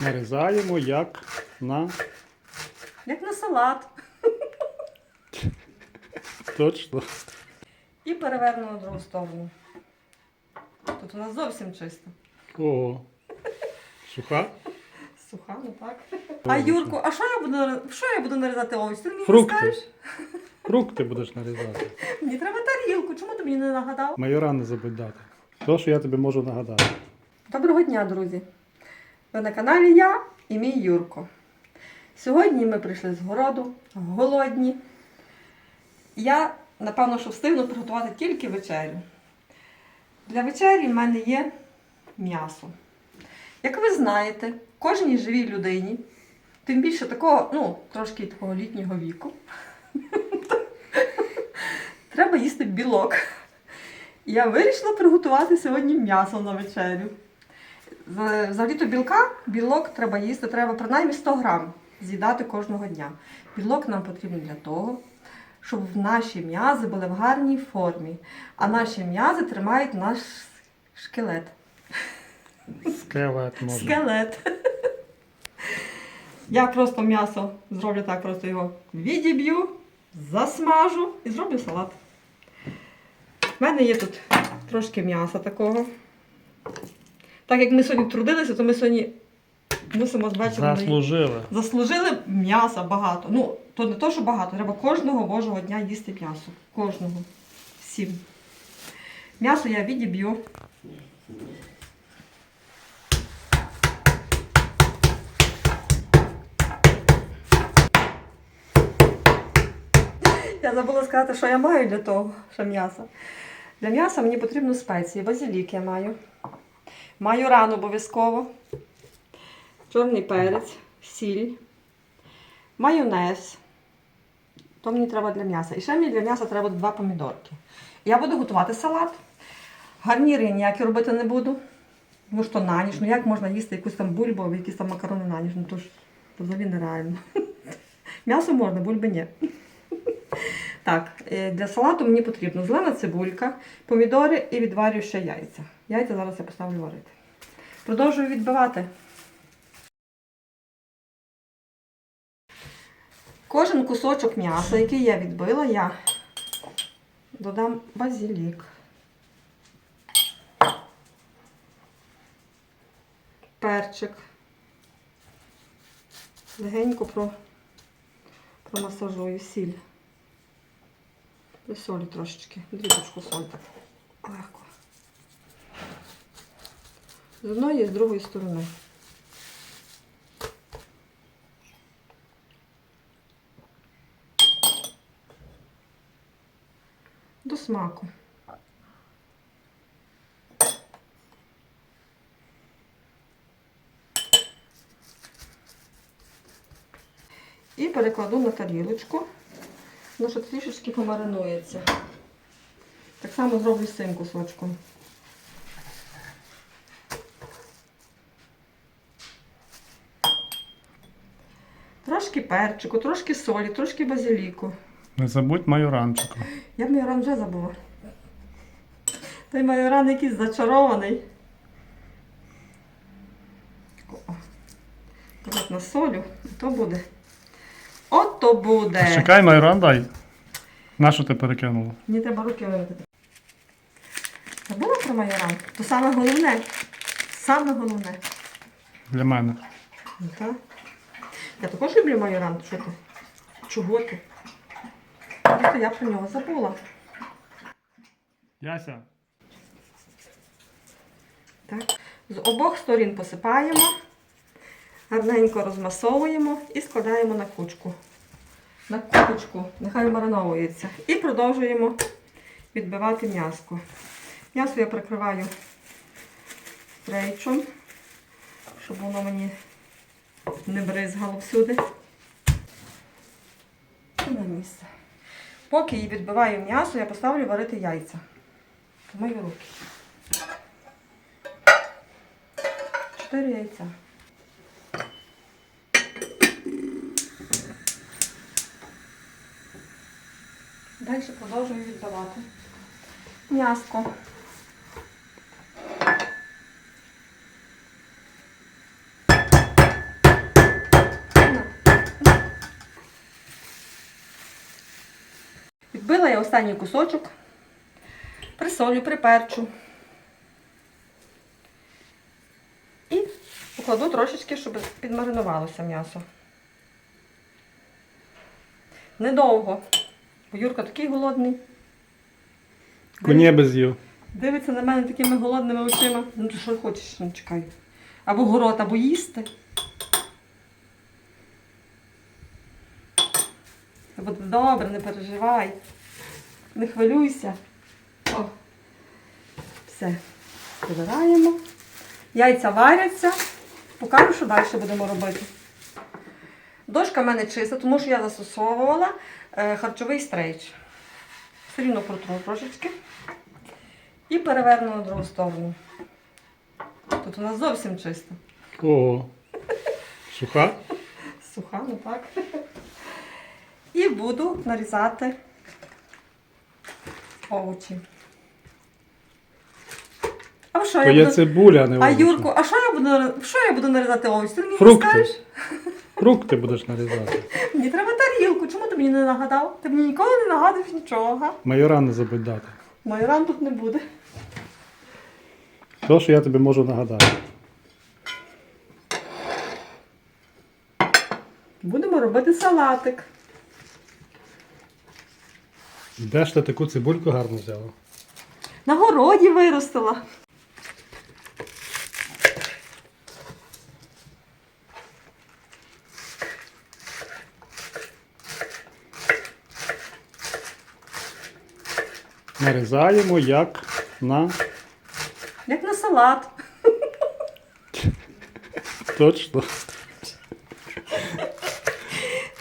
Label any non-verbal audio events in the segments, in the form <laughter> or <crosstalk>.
Нарізаємо як на Як на салат. точно. І перевернемо в другу сторону. Тут у нас зовсім чисто. Ого. Суха? Суха, ну так. А Юрку, а що я буду що я буду нарізати овочі? Ти мені не Фрукти. скажеш? Фрукти будеш нарізати. Мені треба тарілку. Чому ти мені не нагадав? Майора не забудь дати. То, що я тобі можу нагадати. Доброго дня, друзі! Ви на каналі я і мій Юрко. Сьогодні ми прийшли з городу, голодні. Я, напевно, що встигну приготувати тільки вечерю. Для вечері в мене є м'ясо. Як ви знаєте, кожній живій людині, тим більше такого, ну, трошки такого літнього віку, <laughs> треба їсти білок. Я вирішила приготувати сьогодні м'ясо на вечерю. Взагалі-то білка, білок треба їсти, треба принаймні 100 грам з'їдати кожного дня. Білок нам потрібен для того, щоб наші м'язи були в гарній формі, а наші м'язи тримають наш шкелет. Скелет може. Скелет. Я просто м'ясо зроблю так, просто його відіб'ю, засмажу і зроблю салат. У мене є тут трошки м'яса такого. Так як ми сьогодні трудилися, то ми сьогодні мусимо з вечора Заслужили. заслужили м'яса багато. Ну, то не то, що багато, треба кожного божого дня їсти м'ясо. Кожного. Всім. М'ясо я відіб'ю. Я забула сказати, що я маю для того, що м'ясо. Для м'яса мені потрібно спеції. Базилік я маю. Маю рану обов'язково чорний перець, сіль, майонез. То мені треба для м'яса. І ще мені для м'яса треба два помідорки. Я буду готувати салат. Гарніри ніякі робити не буду. Тому що на ніч. Ну як можна їсти якусь там бульбу або якісь там макарони на ніч? Ну то ж то взагалі нереально. <laughs> М'ясо можна, бульби ні. <laughs> Так, е, для салату мені потрібно зелена цибулька, помідори і відварю ще яйця. Яйця зараз я поставлю варити. Продовжую відбивати. Кожен кусочок м'яса, який я відбила, я додам базилік. Перчик. Легенько про, промасажую сіль. І солі трошечки. Дрібочку соль так. Легко. З одної і з другої сторони. До смаку. І перекладу на тарілочку. Воно ще трішечки помаринується. Так само зроблю з цим кусочком. Трошки перчику, трошки солі, трошки базиліку. Не забудь майоранчику. Я б майоран вже забула. Той майоран якийсь зачарований. Так на солю, то буде. От то буде. Чекай, майоран дай. На що ти перекинула? Мені треба руки вимити. Забула про майоран? То саме головне. Саме головне. Для мене. Ну, так. Я також люблю майоран. Що ти? Чого ти? Просто я про нього забула. Яся. Так. З обох сторін посипаємо, гарненько розмасовуємо і складаємо на кучку. На кучку, нехай мариновується. І продовжуємо відбивати м'яско. М'ясо я прикриваю стрейчом, щоб воно мені не бризгало всюди. І на місце. Поки її відбиваю м'ясо, я поставлю варити яйця. Помию руки. Чотири яйця. Далі продовжую відбивати. М'яско. Вбила я останній кусочок, присолю, приперчу. І покладу трошечки, щоб підмаринувалося м'ясо. Недовго. Бо Юрка такий голодний. Коні без з'їв. Дивиться на мене такими голодними очима. Ну ти що хочеш, ну чекай. Або город, або їсти. Добре, не переживай. Не хвилюйся. О. Все. Збираємо. Яйця варяться. Покажу, що далі будемо робити. Дошка в мене чиста, тому що я застосовувала е, харчовий стрейч. Все рівно протру трошечки. І переверну на другу сторону. Тут у нас зовсім чисто. Ого. Суха? Суха, ну так. І буду нарізати овочі. А що То я є буду... цибуля, а не А овочі. Юрку, а що я буду що я буду нарізати овочі? Ти мені не Фрукти. скажеш? Фрукти будеш нарізати. <laughs> Мені треба тарілку. Чому ти мені не нагадав? Ти мені ніколи не нагадуєш нічого. га? Майора не забудь дати. Майоран тут не буде. То, що я тобі можу нагадати. Будемо робити салатик. Де ж ти таку цибульку гарно взяла? На городі виростила. Нарізаємо як на Як на салат. точно.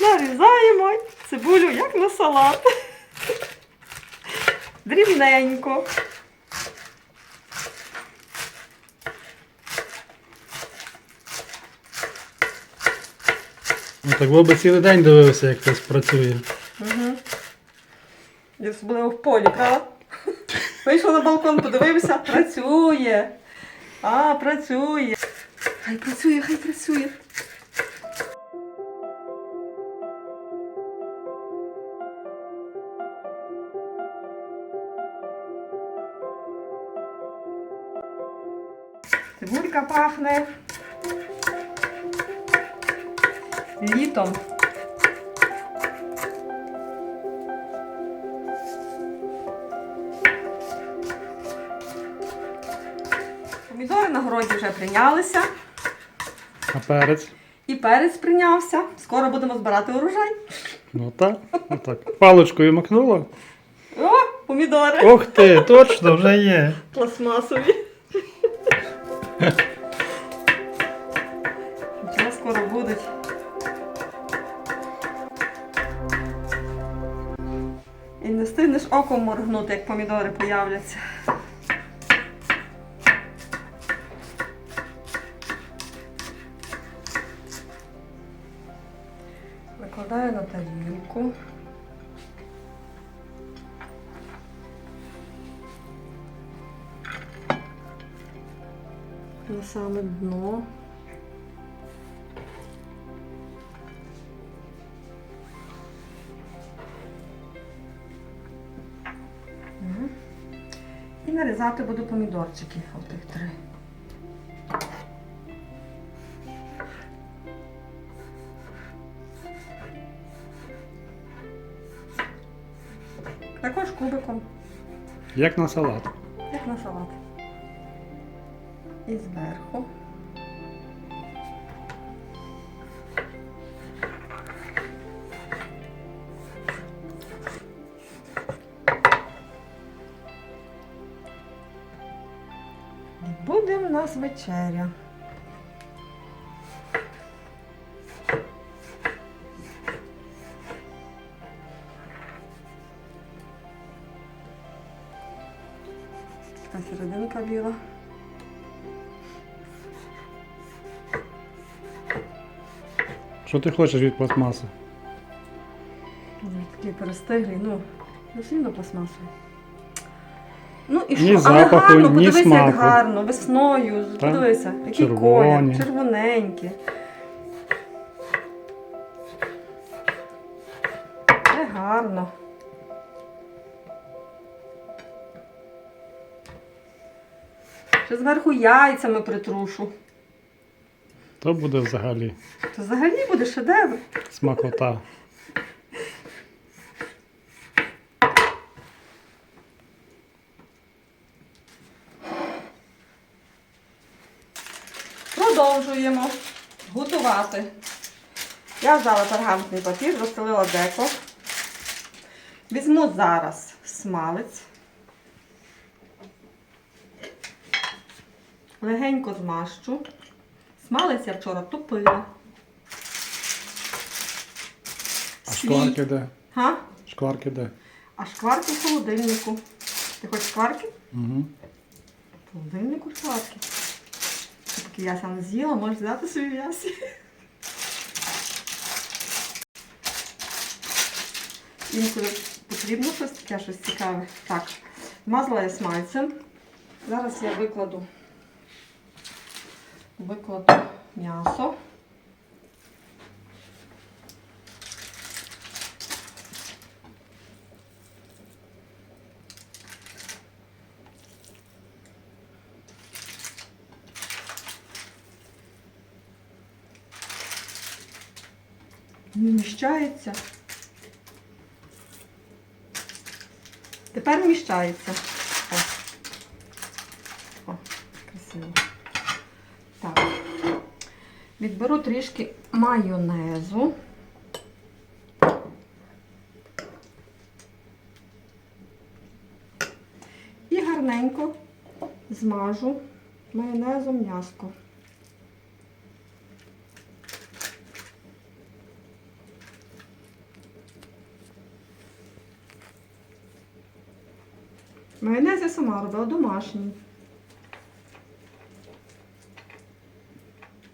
Нарізаємо цибулю, як на салат. Дрібненько. Ну так би цілий день дивився, як хтось працює. Угу. Я особливо в полі, правда? Вийшов на балкон, подивився, працює. А, працює. Хай працює, хай працює. Цибулька пахне. Літом. Помідори на городі вже прийнялися. А перець? І перець прийнявся. Скоро будемо збирати урожай. Ну так, ну так. Паличкою макнула. О, помідори. Ох ти, точно вже є. Пластмасові. Оком моргнути, як помідори появляться. Викладаю на тарілку. На саме дно. Нарізати буду помідорчики отих три. Також кубиком, Як на салат. як на салат. І зверху. Нас вечеря. Така серединка біла. Що ти хочеш від пластмаси? Такий перестиглий, ну, ну сильно пластмасовий. Ну і що? Ні Але гарно, ні подивися, як гарно, весною. Так? Подивися, який Червоні. колір, червоненький. Це гарно. Ще зверху яйцями притрушу. То буде взагалі То взагалі буде шедевр. смакота. Продовжуємо готувати. Я взяла пергаментний папір, розстелила деко. Візьму зараз смалець. Легенько змащу. Смалець я вчора топила. А шкварки де? Га? Шкварки де? А шкварки в холодильнику. Ти хочеш шкварки? Угу. В холодильнику шкварки. Ти я сам з'їла, можеш взяти собі м'ясо. Інколи потрібно щось таке, щось цікаве. Так, змазала я смальцем. Зараз я викладу, викладу м'ясо. Вміщається. Тепер вміщається. О. О, красиво. Так. Відберу трішки майонезу. І гарненько змажу майонезом м'яско. Майонез я сама робила домашній.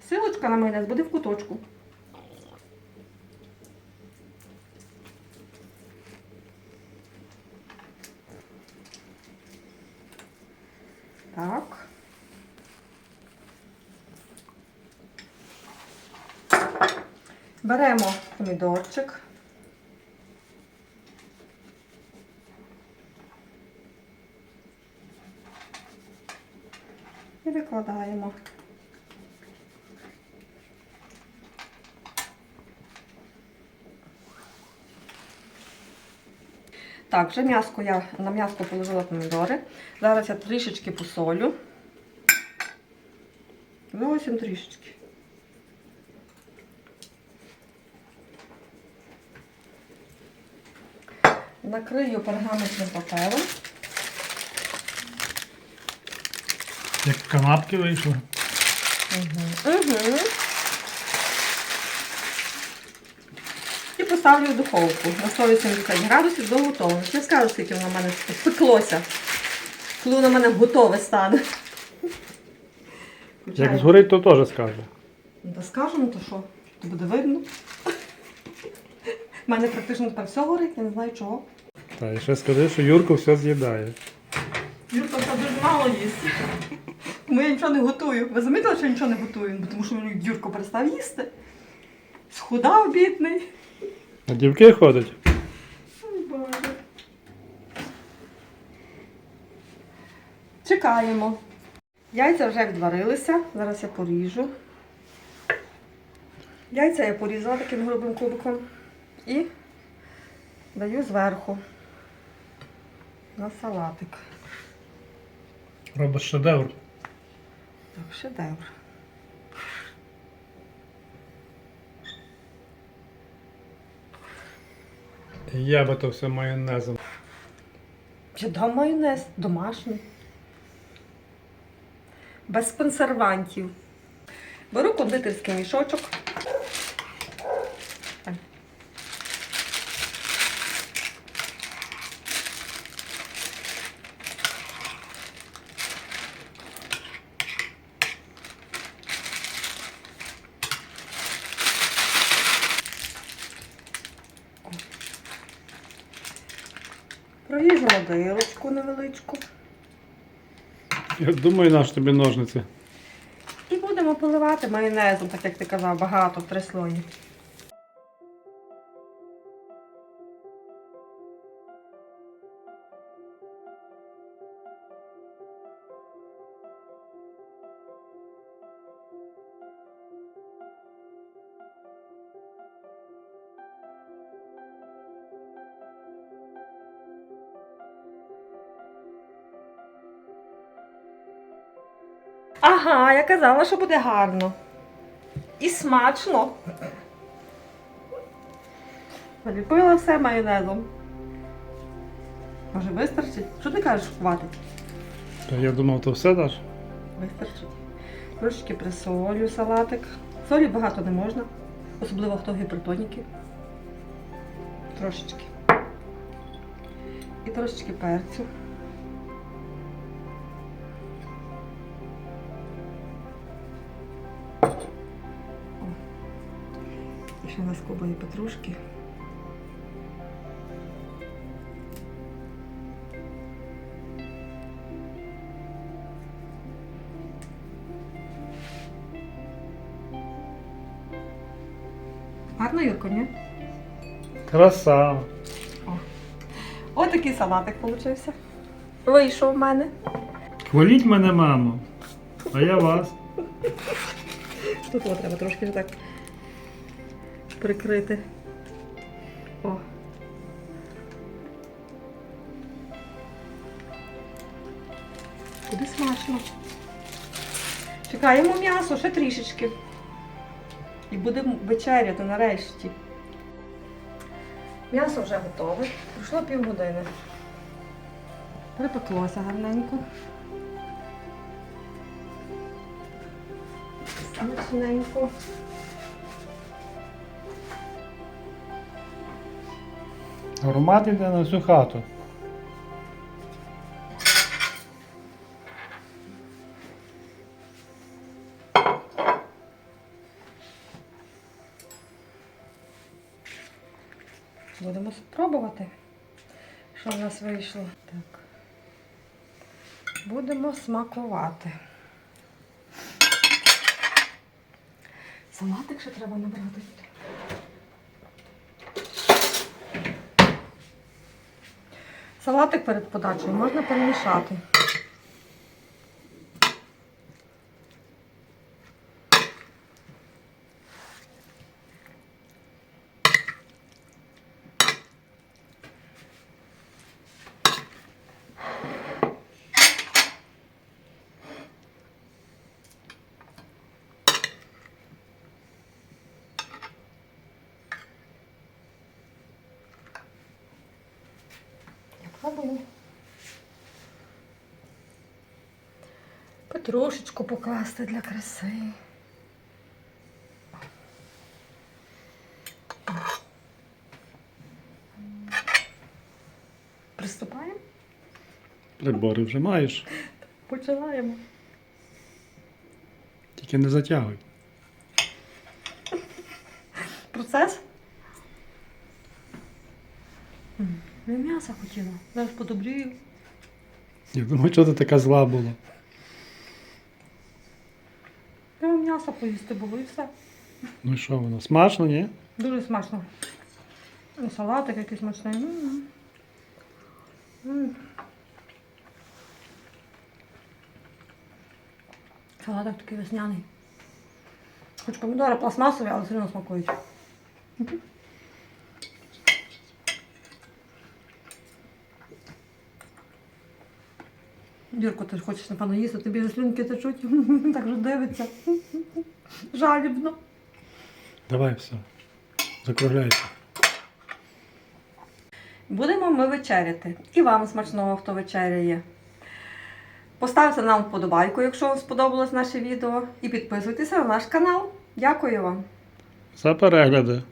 Силочка на майонез буде в куточку. Так. Беремо помідорчик. І. Так, вже м'яско я на м'яско положила помідори. Зараз я трішечки посолю. Зовсім трішечки. Накрию пергаментним папером. Як канапки вийшли. Угу. І поставлю в духовку на 180 градусів до готовності. Не скажу, скільки воно в мене спеклося. Коли воно в мене готове стане. Як згорить, то теж скаже. Ну, Та скажемо, то що? То буде видно. У мене практично тепер все горить, я не знаю чого. Та і ще скажи, що Юрко все з'їдає. Юрка це дуже мало їсть. Тому я нічого не готую. Ви замітили, що я нічого не готую? Бо Тому що Юрко перестав їсти. Схудав бідний. А дівки ходять. Ой, Боже. Чекаємо. Яйця вже відварилися. Зараз я поріжу. Яйця я порізала таким грубим кубиком і даю зверху на салатик. Робить шедевр. Так, шедевр. Я би то все майонезом. Чи дам майонез домашній. Без консервантів. Беру кондитерський мішочок. Так. Дирочку невеличку. Я думаю, наш тобі ножниці. І будемо поливати майонезом, так як ти казав, багато, три слої. Ага, я казала, що буде гарно. І смачно. Заліпила все майонезом. Може, вистачить? Що ти кажеш, хватить? Та я думав, то все даш. Вистачить. Трошечки присолю салатик. Солі багато не можна, особливо хто гіпертоніки. Трошечки. І трошечки перцю. Ще на скобої петрушки. Гарно, Юрко, ні? Краса. Ось такий салатик получився. Вийшов в мене. Хваліть мене, мамо. А я вас. Тут треба трошки так прикрити. О. Буде смачно. Чекаємо м'ясо ще трішечки. І будемо вечеряти нарешті. М'ясо вже готове. Пройшло півгодини. Припеклося гарненько. Смачненько. Аромат йде на всю хату. Будемо спробувати, що в нас вийшло. Так. Будемо смакувати. Салатик ще треба набрати. Салатик перед подачею можна перемішати. Пробую. Петрушечку покласти для краси. Приступаємо? Прибори вже маєш. Починаємо. Тільки не затягуй. Процес? М, Я м'ясо хотіла. Зараз подобрію. Я думаю, що ти така зла була. Треба м'ясо поїсти було і все. Ну що воно? Смачно, ні? Дуже смачно. І салатик якийсь смачний. М. М. Салатик такий весняний. Хоч помідори пластмасові, але все одно смакують. Дірко, ти хочеш напевно їсти, тобі слюнки течуть, <laughs> так же дивиться. Жалібно. Давай все. Закругляйся. Будемо ми вечеряти. І вам смачного, хто вечеряє. Поставте нам вподобайку, якщо вам сподобалось наше відео. І підписуйтеся на наш канал. Дякую вам! За перегляди.